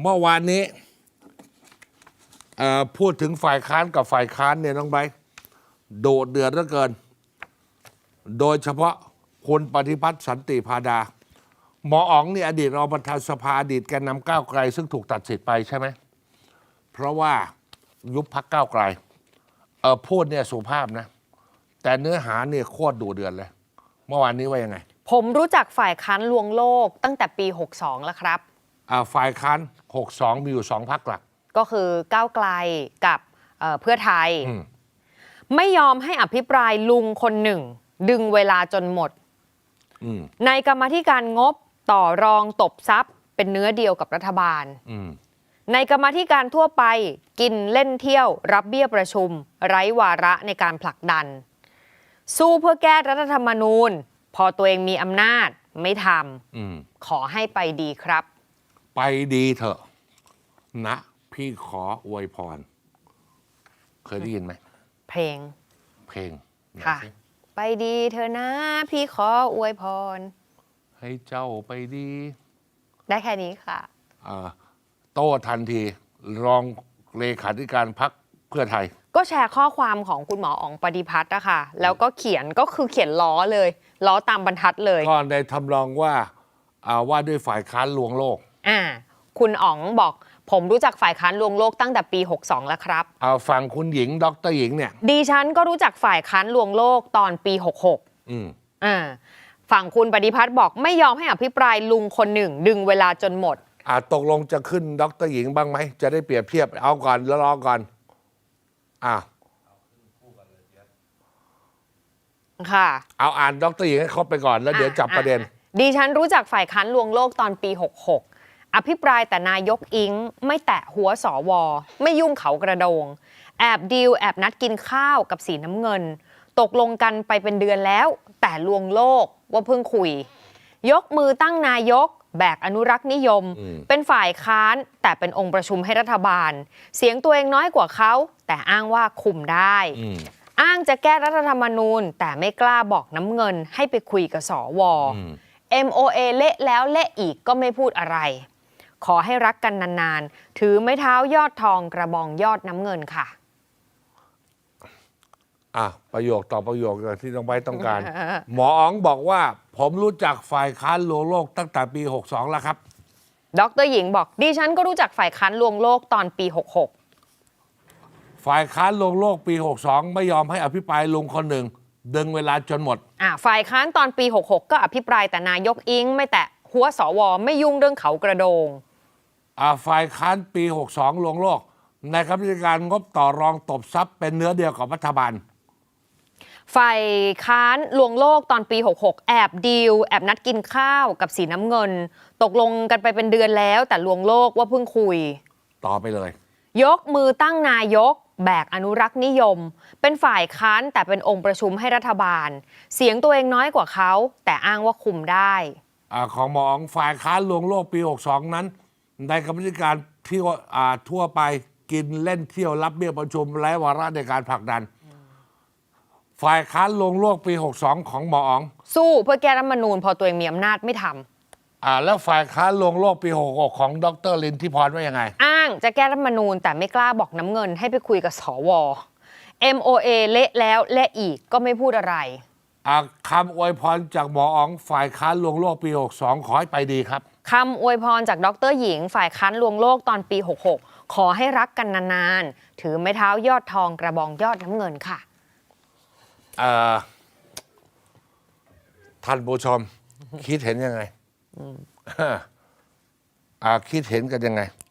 เมื่อวานนี้พูดถึงฝ่ายค้านกับฝ่ายค้านเนี่ยน้องไบโดดเดือดเหลือเกิน โดยเฉพาะคุณปฏิพัฒน์สันติพาดา หมออ๋องเนี่ยอดีตรองประธานสภาอดีตแกนนำก้าวไกล ซึ่งถูกตัดสิทธิ์ไปใช่ไหม เพราะว่ายุบพักก้าวไกลเออพูดเนี่ยสุภาพนะ แต่เนื้อหาเนี่ยโคตรดูเดือดเลย เมื่อวานนี้ว่ายังไง ผมรู้จักฝ่ายค้านลวงโลกตั้งแต่ปี 62 แล้วครับ ฝ่ายค้าน 62 มีอยู่สองพักหลัก ก็คือก้าวไกลกับเอ่อเพื่อไทย อืม ไม่ยอมให้อภิปรายลุงคนหนึ่ง ดึงเวลาจนหมด อืมในกรรมาธิการงบต่อรองตบทรัพย์ เป็นเนื้อเดียวกับรัฐบาล อืมในกรรมาธิการทั่วไปกินเล่นเที่ยว รับเบี้ยประชุม ไร้วาระในการผลักดัน สู้เพื่อแก้รัฐธรรมนูญ พอตัวเองมีอำนาจไม่ทอืมำขอให้ไปดีครับ ไปดีเถอะ นะ พี่ขออวยพร เคยได้ยินไหม เพลงเพลงไหนค่ะ สิไปดีเธอะนะ พี่ขออวยพร ให้เจ้าไปดีได้แค่นี้ค่ะ อ่าโต้ทันที รองเลขาธิการพักเพื่อไทย ก็แชร์ข้อความของคุณหมออ๋องปฏิพัฒน์นะคะแล้วก็เขียนก็คือเขียนล้อเลย ล้อตามบรรทัดเลย ก็ในทำรองว่าอ่าว่าด้วยฝ่ายค้านลวงโลก อ่า คุณอ๋องบอกผมรู้จักฝ่ายค้านลวงโลกตั้งแต่ปี 62 แล้วครับ เอาฝั่งคุณหญิงดรหญิงเนี่ย ดิฉันก็รู้จักฝ่ายค้านลวงโลกตอนปี 66อืมอ่าฝั่งคุณปฏิพัฒน์บอกไม่ยอมให้อภิปรายลุงคนหนึ่ง ดึงเวลาจนหมด อ่าตกลงจะขึ้นดรหญิงบ้างไหม จะได้เปรียบเทียบเอาก่อนแล้วรอก่อนอ่าค่ะ เอาอ่านดรหญิงให้ครบไปก่อนแล้วเดี๋ยวจับประเด็นอ่าดิฉันรู้จักฝ่ายค้านลวงโลกตอนปี 66 อภิปรายแต่นายกอิงไม่แตะหัวสวไม่ยุ่งเขากระโดง แอบดีลแอบนัดกินข้าวกับสีน้ำเงิน ตกลงกันไปเป็นเดือนแล้ว แต่ลวงโลกว่าเพิ่งคุย ยกมือตั้งนายก แบกอนุรักษ์นิยมอืมเป็นฝ่ายค้านแต่เป็นองค์ประชุมให้รัฐบาล เสียงตัวเองน้อยกว่าเขา แต่อ้างว่าคุมได้อืมอ้างจะแก้รัฐธรรมนูญ แต่ไม่กล้าบอกน้ำเงินให้ไปคุยกับสวอืม MOA เละแล้วเละอีกก็ไม่พูดอะไร ขอให้รักกันนานๆ ถือไม้เท้ายอดทองกระบองยอดน้ำเงินค่ะ อะประโยคต่อประโยคอย่างที่น้องใบร์ทต้องการ หมออ๋องบอกว่า ผมรู้จักฝ่ายค้านลวงโลกตั้งแต่ปี 62 แล้วครับ ดรหญิงบอกดิฉันก็รู้จักฝ่ายค้านลวงโลกตอนปี 66 ฝ่ายค้านลวงโลกปี 62 ไม่ยอมให้อภิปรายลุงคนหนึ่ง ดึงเวลาจนหมด อะฝ่ายค้านตอนปี 66 ก็อภิปรายแต่นายกอิง ไม่แตะ หัวสวไม่ยุ่งเรื่องเขากระโดง อ่าฝ่ายค้านปี 62ลวงโลก ในคณะกรรมการงบต่อรองตบทรัพย์เป็นเนื้อเดียวกับรัฐบาล ฝ่ายค้านลวงโลกตอนปี 66 แอบดีล แอบนัดกินข้าวกับสีน้ำเงิน ตกลงกันไปเป็นเดือนแล้ว แต่ลวงโลกว่าเพิ่งคุย ต่อไปเลย ยกมือตั้งนายก แบกอนุรักษ์นิยม เป็นฝ่ายค้านแต่เป็นองค์ประชุมให้รัฐบาล เสียงตัวเองน้อยกว่าเขา แต่อ้างว่าคุมได้ อาของหมออ๋องฝ่ายค้านลวงโลกปี 62 นั้น ในกรรมธิการที่ว่าอ่าทั่วไปกินเล่นเที่ยวรับเบี้ยประชุมไร้วาระในการผลักดัน ฝ่ายค้านลวงโลกปี 62 ของหมออ๋องสู้เพื่อแก้รัฐธรรมนูญพอตัวเองมีอำนาจไม่ทำอ่าแล้วฝ่ายค้านลวงโลกปี 66 ของดรลินทิพรว่ายังไง อ้างจะแก้รัฐธรรมนูญแต่ไม่กล้าบอกน้ำเงินให้ไปคุยกับสว MOA เละแล้วเละอีกก็ไม่พูดอะไร อ่าคำอวยพรจากหมออ๋องฝ่ายค้านลวงโลกปี 62 ขอให้ไปดีครับ คำอวยพรจากดรหญิง ฝ่ายค้านลวงโลกตอนปี 66 ขอให้รักกันนานๆ ถือไม้เท้ายอดทองกระบองยอดน้ำเงินค่ะ เอ่อท่านผู้ชม คิดเห็นยังไงอ่าคิดเห็นกันยังไง